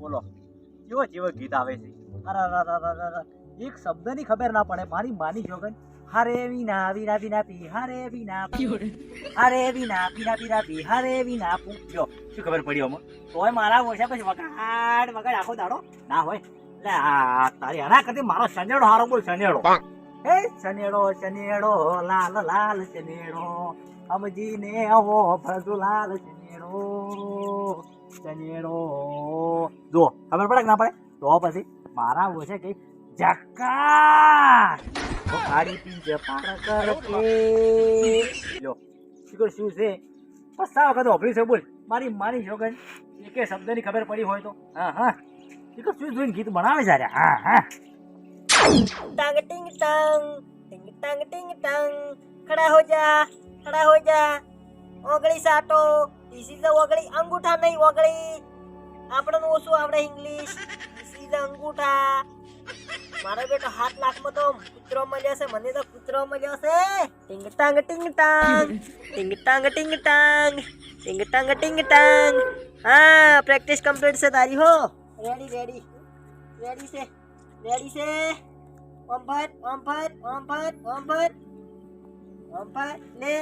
બોલો. કેવો જેવો ગીત આવે છે? એક એક શબ્દની ખબર ના પડે. મારી માની જોગન હરે વિના વિના વિના પી હરે વિના. હરે વિના પીના પીના પી હરે વિના પુ. જો શું ખબર પડી અમો તોય મારા ઓછા પછી વગાડ વગાડ આખો દાડો ના હોય. એટલે આ તારી આના કરતી મારો શનેડો હારો બોલ શનેડો હે શનેડો શનેડો લાલ લાલ શનેડો સમજીને આવો ભજુ લાલ શનેડો ચનેડો જો ખબર પડે કે ના પડે? તો પછી મારા વો છે કે જકા આડી પીજે પાર કરકે. લો શિકર શું છે? પસ્તા વખત ઓભરી છે, બોલ. મારી માની જોગન. એકે શબ્દની ખબર પડી હોય તો. હા હા. શિકર શું જોઈને ગીત બનાવે છે હા હા. ટાંગ, ટિંગ ટાંગ. ટિંગ ટાંગ ટિંગ, ટાંગ. ખડા હો જા, ખડા હો જા. ઓગળી સાટો. ધીસ ઇઝ ઓગળી અંગૂઠા નહીં ઓગળી આપણને ઓછું આવડે ઇંગ્લિશ ધીસ ઇઝ અંગૂઠા મારો બેટો હાથ લાખમાં તો કૂતરો મળ્યો છે મને તો કૂતરો મળ્યો છે ટિંગ ટાંગ ટિંગ ટાંગ ટિંગ ટાંગ ટિંગ ટાંગ ટિંગ ટાંગ ટિંગ ટાંગ હા પ્રેક્ટિસ કમ્પ્લીટ છે તારી હો રેડી રેડી રેડી છે રેડી છે ઓમ ભટ ઓમ ભટ ઓમ ભટ ઓમ ભટ ઓમ ભટ લે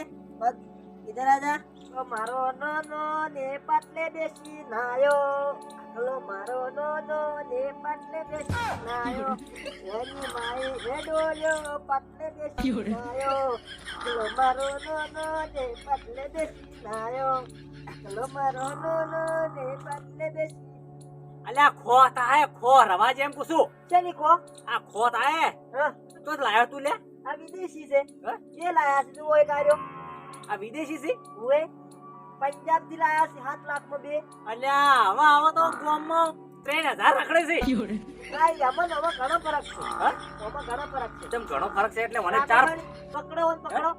ઇધર આજા મારો નો નો ને પાટલે બેસી નાયો. હલો મારો નો નો ને પાટલે બેસી નાયો. એની માઈ વેડોલ્યો પાટલે બેસી નાયો. હલો મારો નો નો ને પાટલે બેસી નાયો. હલો મારો નો નો ને પાટલે બેસી અલ્યા ખો તાય ખો રવા જેમ કુસુ ચલી કો આ ખો તાય હ. તો લાયો તું લે. આ વિદેશી છે. હા? એ લાયા છે તું ઓય કાર્યો આ વિદેશી છે? ઓએ પંજાબથી લાયા છે સાત લાખમાં બે. અલ્યા હવે હવે તો ગામમાં ત્રણ હજાર રખડે છે. કાઈ ઘણો ફરક છે. હા? ઘણો ફરક છે. તેમ ઘણો ફરક છે એટલે મને ચાર પકડો પકડો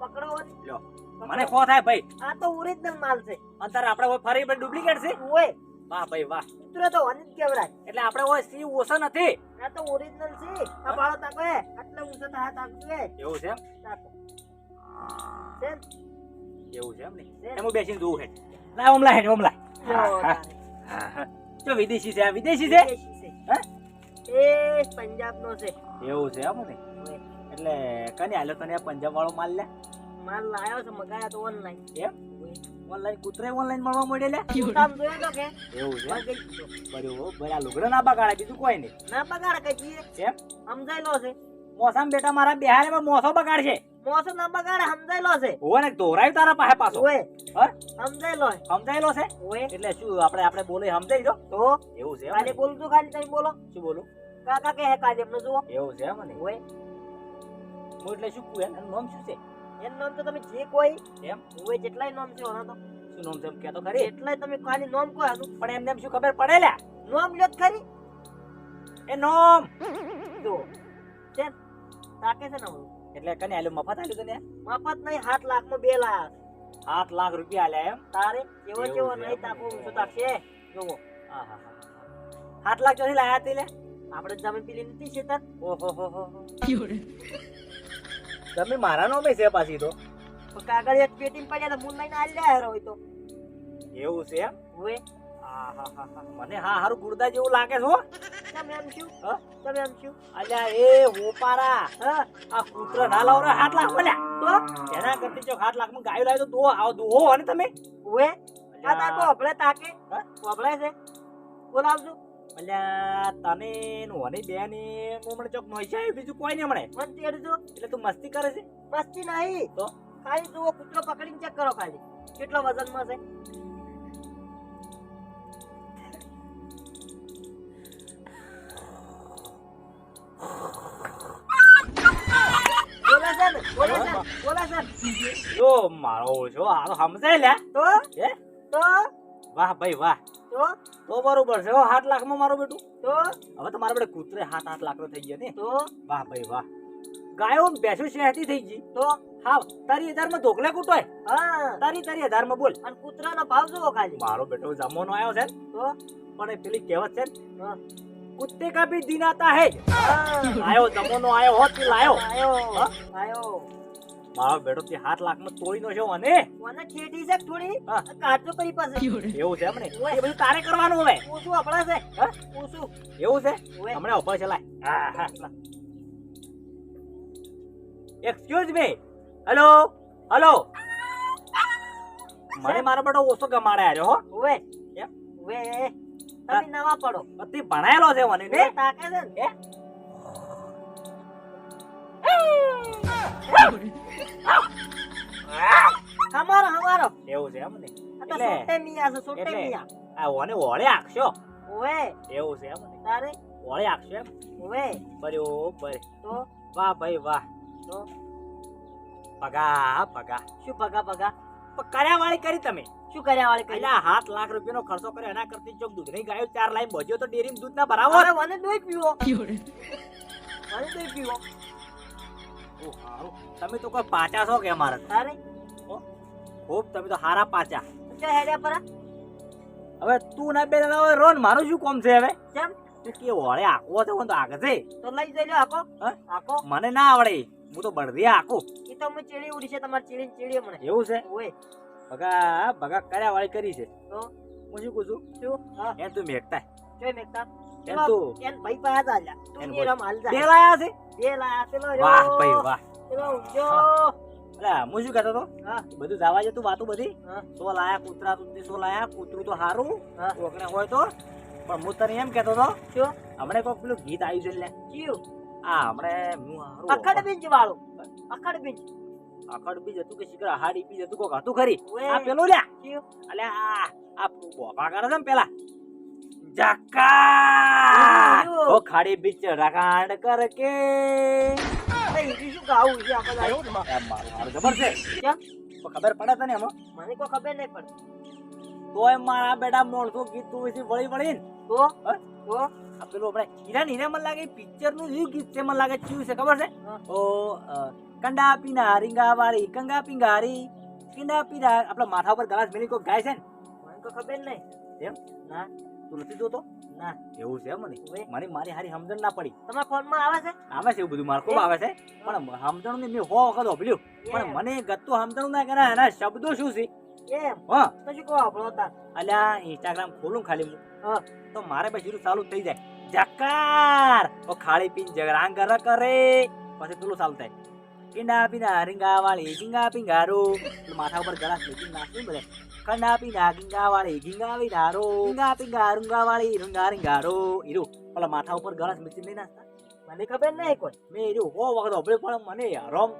પકડો. લ્યો મને ખો થાય ભાઈ. આ તો ઓરિજિનલ માલ છે. અંતર આપણે ફરી ડુપ્લિકેટ છે. હોય વાહ ભાઈ વાહ. કૂતરો તો વન કેવરાય એટલે આપણે હોય સી ઓછો નથી આ તો ઓરિજિનલ છે. આ બાળો તાકો હે. આટલે ઊંચો થાય હે. એવું છે એમ? તાકો છે? એવું છે એમ ને. એમ બેસીને જોઉં હે લાય ઓમ લાય ઓમ લાય. લ્યો હા, તારે. હા, હા. તો વિદેશી છે આ વિદેશી છે? એ પંજાબ નો છે. એવું છે એમ ને. એટલે કને આલ્યો તને પંજાબ વાળો માલ લે? માલ લાયો છે મગાયા તો ઓનલાઈન એમ? ઓનલાઈન કૂતરે ઓનલાઈન મળવા મળે લે? કામ જોયો તો કે? એવું છે. બરોબર બરા લુગડો ના બગાડે બીજું કોઈ નહીં. ના બગાડે કે જીએ એમ? સમજાઈ લો છે. મોસમ બેટા મારા બિહારે મોસો બગાડશે. મોસો ના બગાડ સમજાઈ લો છે? હોવે ને દોરાય તારા પાસે પાછો. ઓય હ? સમજાઈ લો સમજાયેલો છે? ઓય એટલે શું આપણે આપણે બોલે સમજાઈ દો તો? એવું છે કાલે? બોલું છું ખાલી તમે બોલો. શું બોલું? કાકા કે હે કાલે એમને જુઓ. એવું છે મને ઓય હું એટલે શું કહું એનું નામ શું છે? એનું નામ તો તમે જે કોઈ. એમ? ઓય જેટલાય નામ છે ઓના તો. શું નામ છે એમ? કહેતો ખરી. એટલાય તમે ખાલી નામ કહો એનું. પણ એમને એમ શું ખબર પડે લ્યા? નામ લ્યો ખરી. એ નામ! જો ને? તાકે છે ને હું એટલે કને આલ્યો મફત આલ્યું તને? મફત નહીં સાત લાખમાં બે લાખ. સાત લાખ રૂપિયા આલ્યા એમ? તારે? કેવો કેવો છે નહીં. તાકો ઊંચો તાકશે જોવો. હા સાત લાખ ચોથી લાયા તે લે આપણે જમીન પેલી નથી તત ઓહો હો હો તમે મારા નામે છે પાછી તો. કાગળ એક પેટી પડ્યા તો મૂળ લઈને આલ્યા હેરો હોય તો. એવું છે એમ? હા હા હા મને હા હારું ગુર્દા જેવું લાગે છે હો. તમે એમ શું હા? તમે એમ શું અલ્યા એ હોપારા હા? આ કૂતરો ના લાવરો સાત લાખ મળ્યા તો? એના કરતી જો સાત લાખમાં લાવ્યો તો દો આવો દોહો અને તમે? ઓએ આ તાકો અભળે તાકે. હા? અભળે છે. બોલાવજો. અલ્યા તને નોની બે ને મને ચોક નોઈ છે બીજું કોઈ નહીં હમણે. મન તેડજો એટલે તું મસ્તી કરે છે? મસ્તી નહીં. તો? ખાલી જુઓ કૂતરો પકડીને ચેક કરો ખાલી. કેટલો વજનમાં છે? બોલે છે જો મારો ઓછો આ તો સમજાય લે. તો? હે? તો? વાહ ભાઈ વાહ. તો? તો બરોબર છે સાત લાખમાં મારું બેટું. તો? હવે તો મારા બેટા કૂતરે સાત આઠ લાખ નો થઈ ગયો ને. તો? વાહ ભાઈ વાહ. ગાયો ભેંસો શહેતી થઈ ગઈ. તો? હા તારી હજારમાં ધોકલે કૂટોય. હા. તારી તારી હજારમાં બોલ. અને કૂતરાનો ભાવ જોવો ખાલી. મારો બેટો જમવાનો આવ્યો છે તો? પણ એ પેલી કહેવત છે ને, હા. કુત્તે કા ભી દિન આતા હે. હા. આયો જમવાનો આયો હોત કે લાયો. આયો આયો મારો બેટો તે હાથ લાખમાં તોડી નો છે અને મને છેડી છે થોડી. કાચો કરી પાસે એવું છે? મને એ બધું તારે કરવાનું હવે. હું શું છે? હા? શું? એવું છે. હમણાં ઉપર ચલાય હા હા એક્સક્યુઝ મી હેલો હેલો મને મારો બેટો ઓછો ગમાડે આર્યો હો. ઓવે? ઓવે તમે નવા પડો. અતિ ભણાયેલો છે મને ને? તાકે છે ને? હે? હમારો હમારો એવું છે એમ ને. એટલે- સોટે મિયા છે સોટે મિયા. આ ઓને ઓળે આખશો ઓએ એવું છે એમ ને. તારે? ઓળે આખશો એમ. ઓવે. બરોબર તો? વાહ ભાઈ વાહ. તો? પગા પગા શું પગા પગા કર્યા વાળી કરી તમે. શું કર્યા વાળી કરી? એટલે હાથ લાખ રૂપિયાનો ખર્ચો કર્યો એના કરતી ચોક નહીં ગાયો ચાર લાઈન ભજ્યો તો ડેરીમાં દૂધ ના ભરાવો હવે મને દૂધ પીવો મને દૂધ પીવો. ઓ હારું. તમે તો કોઈ પાચા છો કે અમારે? તારે ખૂબ તમે તો હારા પાચા. ચા હેડ્યા પરા. હવે તું ના બે જણા રોન મારું શું કોમ છે હવે? કેમ? તું કે ઓળે આકો તો હું તો આગળ છે. તો લઈ જઈ લો આકો હા? આકો મને ના આવડે. હું તો બળદી આખું. એ તો હું ચીડી ઉડી છે તમારી ચીડી ચીડી મને એવું છે? ઓય. ભગા ભગા કર્યા વાળી કરી છે. તો? હું શું કહું છું? શું? હા. તું મેકતા. જોઈ મેકતા. એમ તું એન ભાઈ પાસે ચાલ્યા તું એન રમ હાલ જા. બે લાયા છે? બે લાયા પેલો વાહ ભાઈ વાહ. પેલો ઊંઘ્યો. અલા હું શું કહેતો હતો? બધું જવા છે વાતું બધી? સો લાયા કૂતરા તું સો લાયા કૂતરું તો હારું. હા. હોય તો. પણ હું તને એમ કહેતો હતો શું હમણે કોક પેલું ગીત આવ્યું છે કયું? આ હમણે હું હારું. અખડ બીજ વાળું. અખડ બીજ. અખડ બીજ હતું કે શીખર? હાડી બીજ હતું કોક હતું ખરી. આ પેલું લ્યા. કયું? આ આ બોપા કરે છે ને પેલા. એવું. ઓ ખાડી બીચ રકાંડ કર કે અરે ઈ શું ગાવું છે આપણે હારું જબર છે? ખબર પડે તને એમાં? મને કોઈ ખબર નહીં પડે તોય મારા બેટા મોણસો ગીત તું વિશે વળી વળી તો? હા? તો? આ પેલું આપણે હીરા હીરા મને લાગે પિક્ચરનું એવું ગીત છે મને લાગે ચિયું છે ખબર છે. ઓ કંડા પીના રીંગા વાળી કંગા પિંગારી. કિંડા પીના આપણા માથા ઉપર ગ્લાસ મેલી કોઈ ગાય છે ને? મને તો ખબર નહીં. એમ? ના. તું નથી જોતો? ના. એવું છે મને. મને મારી હારી સમજણ ના પડી. તમારા ફોનમાં આવે છે? આવે છે એવું બધું મારે ખૂબ આવે છે. પણ સમજણ ને મેં હો વખત ઓભલ્યું પણ મને ગતું સમજણ ના કરે એના શબ્દો શું છે? એમ? હા. તો શું કહો આપણો હતા અલ્યા ઇન્સ્ટાગ્રામ ખોલું ખાલી હું. તો મારે પછી શરૂ ચાલુ થઈ જાય. જકાર ઓ ખાડી પીન જગરાંગ કર કરે. પછી પેલું ચાલુ થાય. કિંડા પીના રીંગા વાળી રીંગા પિંગારો. માથા ઉપર ગળા નાખી બધે. પીના ગીંગા વાળી ગીંગા વિનારો ગીંગા પિંગા રૂંગા વાળી રૂંગા રીંગારો ઈરો પેલા માથા ઉપર ગળા મિચી નહીં નાસ્તા મને ખબર નહીં કોઈ મેં એર્યું હો વખત હોભળ્યું પણ મને રમ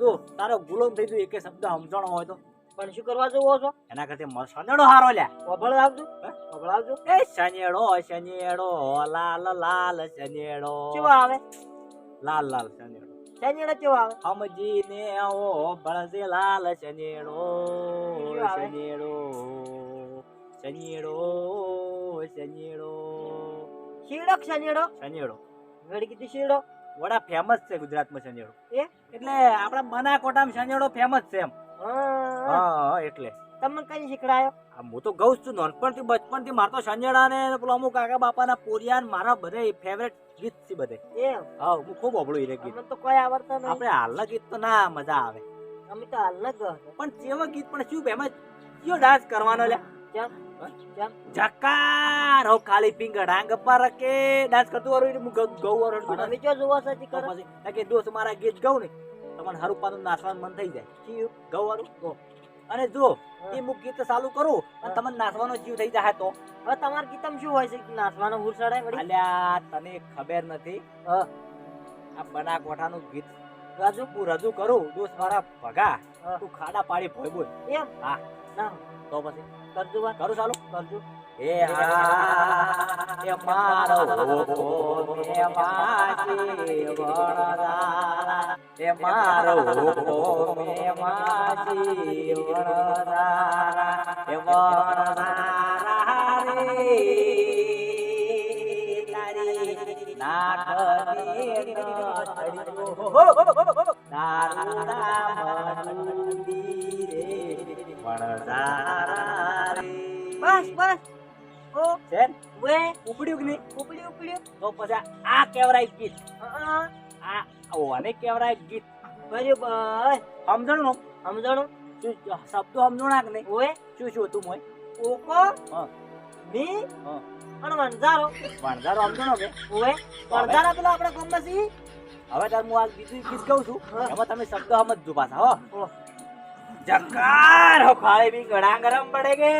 જો તારો ગુલામ થઈ ગયો એકે શબ્દ સમજણો હોય તો પણ શું કરવા જવો છો એના કરતા મ- સનેડો હારો લ્યા ઓભળ આવજો? ઓભળ આવજો એ શનેડો શનેડો લાલ લાલ શનેડો કેવો આવે લાલ લાલ શનેડો કેવો આવે? સમજીને ઓ બળદે લાલ શનેડો આવે? શનેડો શનેડો શનેડો શીડો શનિડો શનેડો ઘડી કીધી શીડો વડા ફેમસ છે ગુજરાતમાં શનેડો એ? એટલે આપણા બનાકોટામાં શનેડો ફેમસ છે એમ. હા. હા એટલે. તમને કઈ શીખડાયો? હું તો ગઉ છું. નાનપણથી બચપણથી મારતો સંજેડા ને પેલો અમુક કાકા બાપાના પોરિયા ને મારા બધે ફેવરેટ ગીત છે બધે. હા હું ખૂબ અબળું એ ગીત. તો કોઈ આવડતા નહીં. આપણે હાલના ગીત તો ના મજા આવે. અમે તો હાલ પણ જેવા ગીત પણ શું એમાં કયો ડાન્સ કરવાનો લે જકાર હો? ખાલી પિંગ ડાંગ પર કે ડાન્સ કરતું વાળું હું ગઉ વાળું પણ જો જોવા સાચી તો કરો. કે દોસ્ત મારા ગીત ગઉ ને તમને હારું પાનું નાચવાનું મન થઈ જાય. ગઉ વાળું? ગો અને જો એ હું ગીત ચાલુ કરું અને તમને નાચવાનો જીવ થઈ જાય તો. હવે તમારા ગીતમ શું હોય છે નાચવાનો ભૂલ ચડે અલ્યા તને ખબર નથી. આ બના કોઠાનું ગીત રજૂ હું રજૂ કરું દોસ્ત મારા ભગા. તું ખાડા પાડી ભોય બોલ. એમ? હા. ના. તો પછી? કરજો વાત. કરું ચાલુ? કરજો. એ આ એ મારો મે માસી વણદારા એ મારો મે માસી વણદારા એ વણદારા રે, તારી નાકની નથડીઓ તારા મંદિરે વણદારા રે બસ બસ. ઓ છે વે ઉપડ્યું કે નહીં? ઉપડ્યું ઉપડ્યું. તો પછી આ કેવરાય ગીત. આ ઓને કેવરાય ગીત. બરાબર. સમજણ? નો સમજણું? શું શબ્દો સમજણા કે નહીં? ઓએ શું શું તું મોય? ઓકો. હા. અને વંજારો વણઝારો સમજણો કે? ઓએ વંજારા પેલો આપણા ગામમાં સી હવે તાર હું આ બીજું ગીત કહું છું. હવે તમે શબ્દ સમજજો પાછા હો. જકાર ફાળે બી ઘણા ગરમ પડે કે?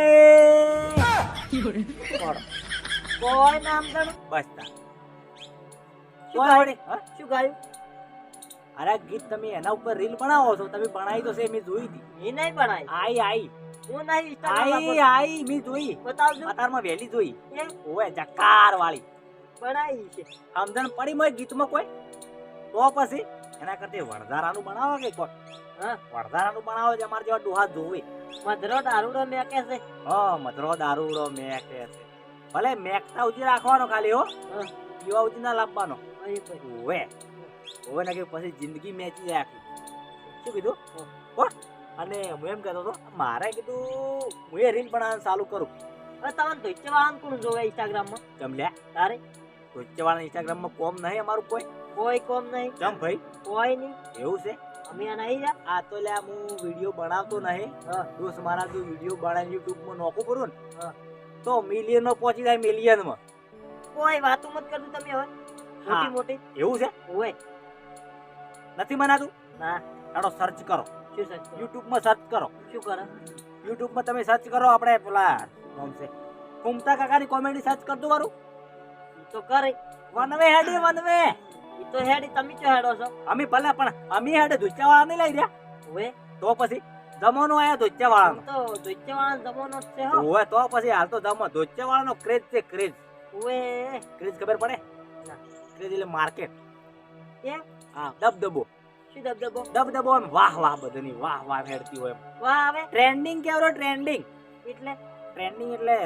કોઈ નામ તો બસ તા. શું ગાયું? શું ગાયું? અરે ગીત તમે એના ઉપર રીલ બનાવો છો. તમે બનાવી તો છે મેં જોઈ હતી. એ નહીં બનાવી આઈ આઈ. હું નહીં આઈ આઈ મેં જોઈ. બતાવજો. અતારમાં વહેલી જોઈ. ઓએ જકાર વાળી બનાવી છે. આમદન પડી મય ગીતમાં કોઈ? તો પછી? એના કરતા વણધારાનું બનાવો કે કોટ હા? વણધારાનું બનાવો છે અમારે જેવા ડોહા જોવે. મધરો દારૂડો મેં કે છે. હા મધરો દારૂડો કે છે. ભલે મેકતા ઉજી રાખવાનો ખાલી હો. પીવા ઉજી ના લાવવાનો. ઓવે. ઓવે ને કે પછી જિંદગી મેચી જાય આખી શું કીધું? કોટ અને હું એમ કહેતો હતો મારે કીધું હું એ રીલ બનાવવાનું ચાલુ કરું. હવે તમને ધોઈચે કોણ જોવે ઇન્સ્ટાગ્રામમાં માં? લે તારે? વાળા ઇન્સ્ટાગ્રામમાં કોમ નહીં અમારું કોઈ? કોઈ કોમ નહીં. કેમ ભાઈ? કોઈ નહીં. એવું છે? અમે આ નહીં જા આ તો લ્યા હું વીડિયો બનાવતો નહીં. દોસ્ત મારા જો વીડિયો બનાવી યુટ્યુબમાં નોખું કરું ને. તો મિલિયન પહોંચી જાય મિલિયનમાં કોઈ વાતો મત કરજો તમે હવે. મોટી મોટી. એવું છે? ઓય. નથી બનાતું ના. ચાલો સર્ચ કરો. શું સચ યુટ્યુબમાં સર્ચ કરો. શું કરે? યુટ્યુબમાં તમે સર્ચ કરો આપણે પેલા છે. કુમતા કાકાની કોમેડી સર્ચ કરતું વારું તો કરે. વન વે હેડી વનવે. ઈ તો હેડી તમે ચો હેડો છો? અમે ભલે પણ અમે હેડે ધુચ્ચા વાળા નહીં લઈ રહ્યા. ઓએ તો પછી જમોનો આયા ધુચ્ચા વાળાનો તો ધોઈચે વાળાનો જમોનો છે હો. ઓએ તો પછી હાલ તો જમો ધુચ્ચા વાળાનો ક્રેઝ છે ક્રેઝ ઓએ ક્રેઝ ખબર પડે. ક્રેઝ એટલે માર્કેટ એ હા દબદબો. શું દબદબો? દબદબો એમ વાહ વાહ બધાની વાહ વાહ હેડતી હોય એમ. વાહ હવે? ટ્રેન્ડિંગ કેવરો ટ્રેન્ડિંગ એટલે? ટ્રેન્ડિંગ એટલે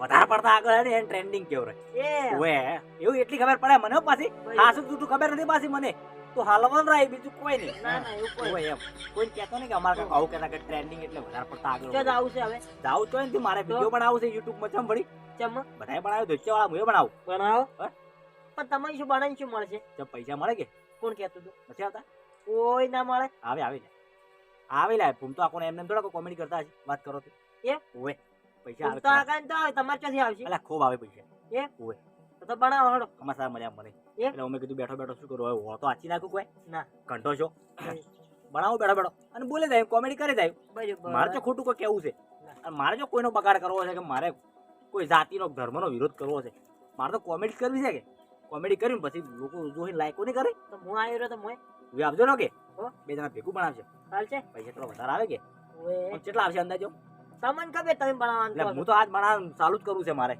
વધારે પડતા આગળ હે એન ટ્રેન્ડિંગ કેવું એ ઓએ એવું એટલી ખબર પડે મને પાછી? બરાબર. તું ખબર નથી પાછી મને? તો હાલવાનું રહી બીજું કોઈ નહીં. ના ના એવું કોઈ એમ. કોઈ કહેતો નહીં કે અમારે કાંઈક આવું કહેતા કે ટ્રેન્ડિંગ એટલે વધારે પડતા આગળ ચો જાવું છે હવે. જાવું તો નથી મારે વીડિયો બનાવવું છે યુટ્યુબમાં ચમ વળી? ચમ? બધાય બનાવ્યો ધોચ્ચા વાળા હું બનાવું? બનાવો પણ તમારી શું બનાવીને શું મળશે? જો પૈસા મળે કે? કોણ કહેતું તું નથી આવતા? કોઈ ના મળે? આવે આવે આવે લે ભૂમ તો આકોને એમને એમ થોડા કોમેડી કરતા હશે? વાત કરો તો. એ? ઓવે. પૈસા આવે તો આ ખરા. તો તમારે ક્યાંથી આવશે? અલા ખૂબ આવે પૈસા. તો તો બનાવો હડો અમારે સાહેબ મજા મળે. એમ? એટલે અમે કીધું બેઠો બેઠો શું કરું? હો તો આચી નાખું કોઈ? ના. કંઠો છો? બનાવો બેઠો બેઠો. અને બોલે જાય કોમેડી કરે જાય. મારે તો ખોટું કોઈ કેવું છે? અને મારે જો કોઈનો બગાડ કરવો છે કે મારે કોઈ જાતિનો ધર્મનો વિરોધ કરવો છે? મારે તો કોમેડી કરવી છે કે? કોમેડી કરીને પછી લોકો જોઈને લાયકો નહીં કરે? તો હું આવ્યો રહ્યો તો હું હવે આપજો ને કે? બે જણા ભેગું બનાવશે ચાલશે પૈસા થોડા વધારે આવે કે? કેટલા આવશે અંદાજો? તમને ખબર તમે ભણાવવાનું એટલે હું તો આજ ભણાવવાનું ચાલુ જ કરું છે મારે.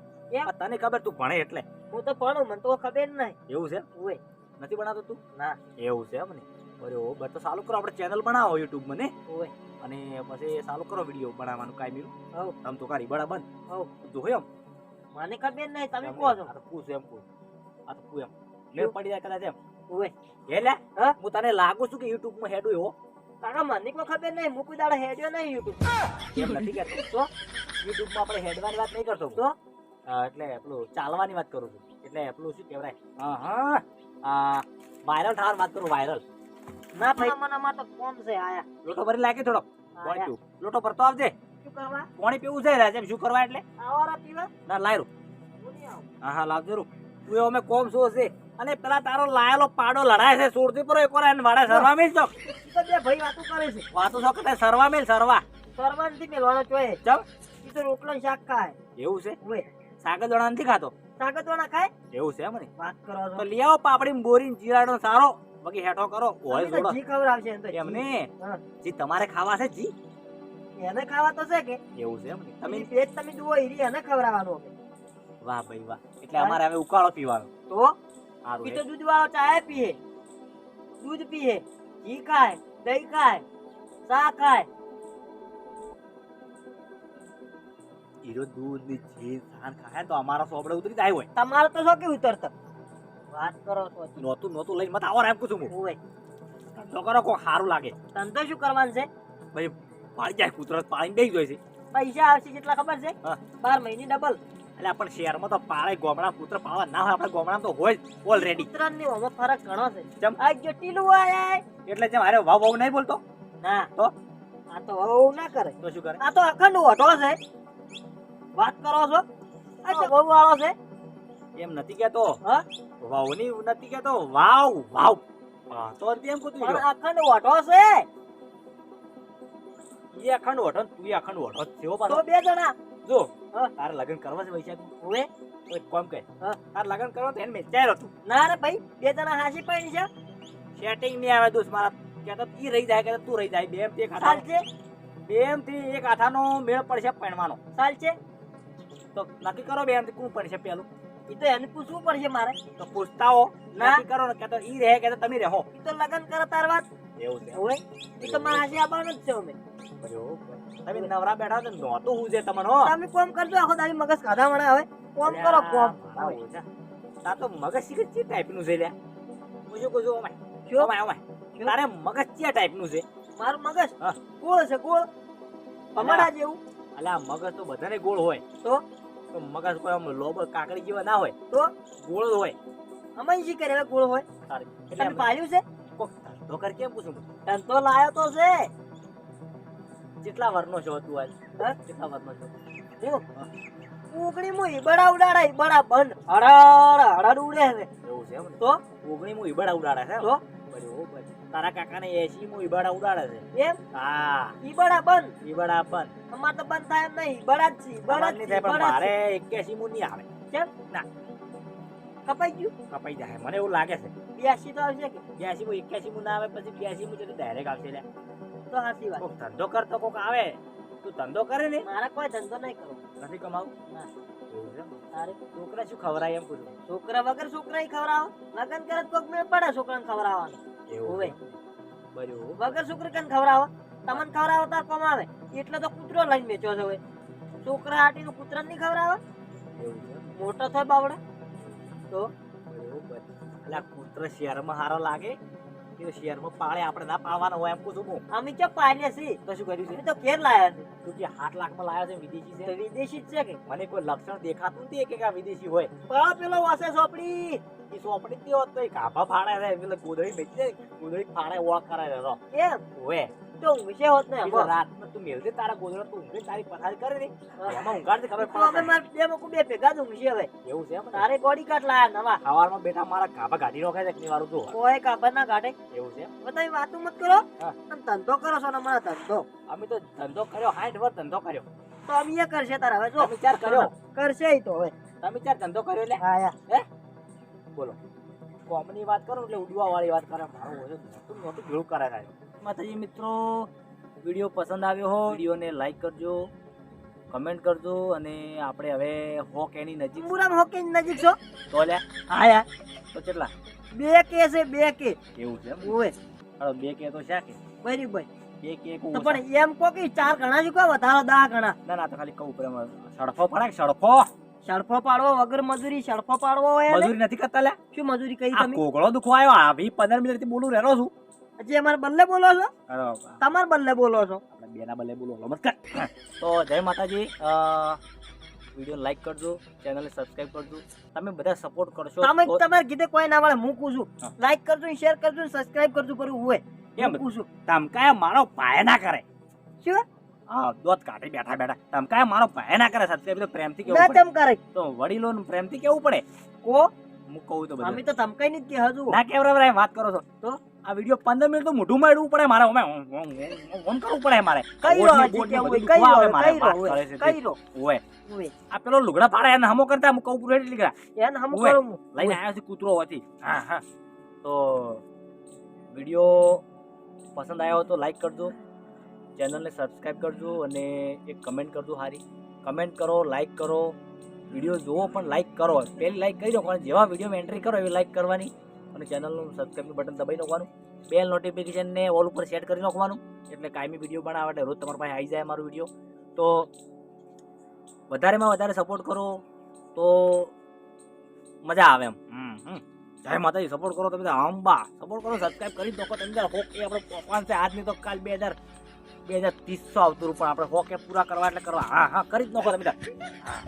તને ખબર તું ભણે એટલે. હું તો ભણું મને તો ખબર નહીં. એવું છે? ઓય. નથી ભણાતો તું? ના. એવું છે એમ ને? બરોબર તો ચાલુ કરો આપણે ચેનલ બનાવો યુટ્યુબ મને. ઓય. અને પછી ચાલુ કરો વીડિયો બનાવવાનું કાઈ મિલું હવ. આમ તો કારી બડા બંધ. હવ. હોય એમ. મને ખબર નહીં તમે કહો છો. આ તો પૂછ એમ પૂછ આ તો પૂ એમ. મેં પડી જાય કદાચ એમ. ઓય. એટલે હું? તને લાગુ છું કે યુટ્યુબમાં હેડું એવો કાકા મને કોઈ ખબર નહીં મૂકી દાડે હેડ્યો નહીં યુટ્યુબ એમ નથી કરતો તો યુટ્યુબમાં આપણે હેડવાની વાત નહીં કરતો. તો? એટલે પેલું ચાલવાની વાત કરું છું. એટલે પેલું શું કહેવાય? હા હા વાયરલ થવાની વાત કરું વાયરલ ના ભાઈ. મને માં તો કોમ છે આયા. લોટો ભરી લાગે થોડો. લોટો ભરતો આવજે. શું કરવા? પાણી પીવું છે રાજે શું કરવા એટલે? આવારા પીવા? ના લાયરું હું હા લાવજો રૂ. તું એવો અમે કોમ શું છે અને પેલા તારો લાયેલો પાડો લડાય છે સુરતી પર એક વાર એને સરવા મેલ ચોક બે ભાઈ વાતો કરે છે. વાતો છો કે સરવા મેલ સરવા. સરવાનથી મેલવાનો ચોય ચમ. ઈ તો રોટલો શાક ખાય. એવું છે? ઓએ સાગર દોણા નથી ખાતો? તાકતવાળા ખાય? એવું છે એમ ને? વાત કરો તો લઈ આવો પાપડી બોરી જીરાડો સારો બાકી હેઠો કરો. હોય જોડો. જી ખવડાવશે એમ તો. જી. એમને જી તમારે ખાવા છે જી? એને ખાવા તો છે કે? એવું છે એમ ને? તમે તમે પેટ તમે જુઓ ઈરી એને ખવડાવવાનો. વાહ ભાઈ વાહ. એટલે અમારે હવે ઉકાળો પીવાનો. તો? ઈ તો દૂધ વાળો ચાય પીએ. દૂધ પીએ. ઘી ખાય દહીં ખાય ચા ખાય. હીરો દૂધની જીભ સાન ખાય તો અમારા સોબડે ઉતરી જાય હોય. તમારે તો શું કે ઉતરતો. વાત કરો તો. નોતું નોતું લઈને મત આવો એમ પૂછું હું હોય ધંધો કરો કોઈ સારું લાગે. ધંધો શું કરવાનું છે? ભાઈ પાડી જાય કૂતરો પાણી દઈ જાય છે. પૈસા આવશે કેટલા ખબર છે? બાર મહિને ડબલ એટલે પણ શહેરમાં તો પાળે ગોમડા પુત્ર પાળવા ના હોય આપણે ગોમડા તો હોય ઓલરેડી કૂતરાની ઓમો ફરક ઘણો છે. ચમ. આ જટીલું આય એટલે જેમ અરે વાવ વાવ નહીં બોલતો? ના. તો? આ તો વાવ ના કરે. તો શું કરે? આ તો અખંડ ઓટો છે. વાત કરો છો? આ તો બહુ વાળો છે. એમ નથી કેતો હા? વાવની નથી કેતો વાવ વાવ. તો એમ કુતું અખંડ ઓટો છે. એ અખંડ ઓટો તું તું અખંડ ઓટો છે તો બે જણા. જો. તારે લગ્ન કરવા છે વૈશાખ ઓએ ઓએ કોમ કામ કર. તારે લગ્ન કરવા તો એને મેચાય હતું. ના રે ભાઈ બે જણા હાસી પડી છે. સેટિંગ નહીં આવે દોસ્ત મારા. કહેતો ઈ રહી જાય કહેતો તું રહી જાય. બેમ તે ખાતા ચાલ છે બેમથી એક આઠાનો મેળ પડશે પૈણવાનો. ચાલ છે તો નક્કી કરો બેમથી કોણ પડશે પેલું. એ તો એને પૂછવું પડશે મારે. તો પૂછતા હો ના. કરો ને કહેતો ઈ રહે કહેતો તમે રહો. ઈ તો લગન કરે તાર વાત. એવું છે. ઓય ઈ તો મારા હાસી આવવાનું જ છે અમે. તમે નવરા બેઠા છો નો તો હું છે તમને હો. તમે કોમ કરજો આખો દાડી મગજ ખાધા મને હવે. કોમ કરો કોમ. તા તો મગજ શીખે ચી ટાઈપનું છે લ્યા? હું શું કહું છું ઓમાય. શું? Oh my oh my. તારે મગજ ચિયા ટાઈપનું છે? મારું મગજ. ગોળ છે ગોળ. અમારા જેવું. અલા મગજ તો બધાને ગોળ હોય. તો? તો મગજ કોઈ આમ લોબ કાકડી જેવા ના હોય તો ગોળો હોય. અમે શી કરે હવે ગોળ હોય? તારે એટલે પાલ્યું છે? તો કર કેમ પૂછું? ધંધો લાયો તો છે. કેટલા વર્ષનો છો તું આજ? કેટલા વર્ષનો છો? હું ઉગણી મું ઈબડા ઉડાડા ઈબડા બંધ. હરાડ હરાડ ઉડે હવે. એવું છે તો ઉગણી મુ ઈબડા ઉડાડે છે તો? બરોબર. તારા કાકાને એસી માં ઈબાડા ઉડાડે છે. એમ હા. ઈબાડા બંધ. ઈબાડા બંધ. અમાર તો બંધ થાય એમ નહીં. ઈબાડા જ છે ઈબાડા જ છે, પણ મારે એક્યાસી મુ નહીં આવે. કેમ? ના. કપાઈ ગયું? કપાઈ જાય. મને એવું લાગે છે. બ્યાસી તો આવશે કે? બ્યાસી મુ એક્યાસી માં ના આવે પછી બ્યાસી માં જતી ડાયરેક્ટ આવશે લે તો હાસી વાત. ધંધો કરતો કોક આવે. તું ધંધો કરે ને? મારા કોઈ ધંધો નહીં કરો. નથી કમાવું? ના? તારે છોકરા શું ખવરાય એમ પૂછું? છોકરા વગર છોકરા ખવડાવો? લગન કરે તો કોક મેં પડે છોકરાને ખવડાવવાનું? એવું. હોવે. બરોબર. વગર છોકરી કન ખવડાવો. તમને ખવરાવો તાર કમાવે. એટલે તો કૂતરો લઈને બેચો છો હવે. છોકરા હાટીનું કૂતરા નહીં એમ? મોટો થાય બાવડે તો? એટલે કૂતરો શહેરમાં સારો લાગે? કે શહેરમાં પાળે આપણે ના પાવાનો હોય એમ પૂછું હું. અમે ચો પાડ્યા છીએ? તો શું કર્યું છે? તો લાયા છે. તું કે આઠ લાખમાં લાવ્યો છે વિદેશી છે? વિદેશી જ છે કે? મને કોઈ લક્ષણ દેખાતું નથી કે આ વિદેશી હોય. પણ પેલો વાસે સોપડી. એ સોપડી તે હોત તો એ ગાભા ફાડે છે. એટલે ગોદડી બેચી ગોદડી ફાડે ઓળખ કરે એમ હોય તો વિશે હોત ને રાતમાં તું મેલજે તારા ગોદડા તું ઊંઘે તારી પથારી કરે ને એમાં ઊંઘાડતી ખબર પડે અમે માર બે મકુ બે ભેગા જ ઊંઘશે હવે. એવું છે તારે બોડી કાટ લાયા નવા? સવારમાં બેઠા મારા ગાભા ગાડી રોકે છે કે વારું તું? કોઈ કાબર ના ગાડે એવું છે એમ? વાતું મત કરો. તમે ધંધો કરો છો ને અમારો ધંધો. અમે તો ધંધો કર્યો હાઈટ વર ધંધો કર્યો. તો અમે એ કરશે તારા હવે જો. વિચાર કર્યો? કરશે તો હવે. તમે ચાર ધંધો કર્યો એટલે? હા હે? બોલો. કોમની વાત કરો એટલે ઉડવા વાળી વાત કરે. મારું તું નહોતું ભેળું કરે થાય માતાજી મિત્રો વીડિયો પસંદ આવ્યો હો વિડીયોને લાઈક કરજો કમેન્ટ કરજો અને આપણે હવે હો કેની નજીક મુરામ હોકી નજીક છો? તો લે હા યાર તો કેટલા? બે કે છે બે કે. એવું છે ઓવે. હાલો, બે કે તો શા કે? બરી ભાઈ બે કે એક પણ એમ કો કે ચાર ગણા જ કો વધારો દા ગણા. ના ના તો ખાલી કહું પ્રેમ સડફો પડે સડફો? સડફો પાડવો વગર મજૂરી સડફો પાડવો હોય મજૂરી નથી કરતા લે? શું મજૂરી કરી આ તમે કોગળો દુખો આવ્યો આ ભી પંદર મિનિટથી બોલું રહેલો છું. હજી અમારે બલ્લે બોલો છો? તમારે. બલ્લે બોલો છો? આપણે બેના બલ્લે બોલો. મત તો જય માતાજી વીડિયો લાઈક કરજો ચેનલને સબસ્ક્રાઇબ કરજો. તમે બધા સપોર્ટ કરશો તમે તમારે કીધે કોઈ ના મળે મૂકું છું. લાઈક કરજો શેર કરજો સબસ્ક્રાઇબ કરજો કરું હોય કેમ? મૂકું છું. તમકાય મારો પાય ના કરે. શું? હા દોત કાઢી બેઠા બેઠા. તમકાય મારો પાય ના કરે સબસ્ક્રાઇબ તો પ્રેમથી કેવું પડે? તેમ કરે તો વડીલો પ્રેમથી કેવું પડે? કો? હું કહું તો અમે તો ધમકાઈ નહીં કે હજુ. ના કેવરા વાત કરો છો. તો? આ વીડિયો પંદર મિનિટ તો મોઢું મારવું પડે મારે ઓમે. ઓમ કરવું પડે મારે. કઈ રહ્યો કઈ રહ્યો મારે, કઈ ઓય. આ પેલો લુગડા ફાડે એને હમો કરતા હું કહું પૂરે નીકળ્યા એને હમો કરું લઈને આવ્યો છું કૂતરો હતી હા હા. તો વીડિયો પસંદ આવ્યો તો લાઈક કરજો. ચેનલને સબસ્ક્રાઈબ કરજો અને એક કમેન્ટ કરજો સારી કમેન્ટ કરો લાઈક કરો. વીડિયો જોવો પણ લાઈક કરો. પહેલી લાઈક કરી દો પણ જેવા વિડીયોમાં એન્ટ્રી કરો એવી લાઈક કરવાની. અને ચેનલનું સબસ્ક્રાઈબનું બટન દબાઈ નાખવાનું. બેલ નોટિફિકેશનને ઓલ ઉપર સેટ કરી નાખવાનું. એટલે કાયમી વીડિયો બનાવે એટલે રોજ તમારા પાસે આવી જાય મારો વીડિયો તો વધારેમાં વધારે સપોર્ટ કરો તો મજા આવે એમ. હમ. જય માતાજી સપોર્ટ કરો તમે અંબા સપોર્ટ કરો સબસ્ક્રાઈબ કરી દો તમે હોકે આપણે પાંચસો આજની તો કાલ બે હજાર બે હજાર ત્રીસો આવતું પણ આપણે હોકે પૂરા કરવા એટલે કરવા. હા હા, કરી જ નાખો તમે હા.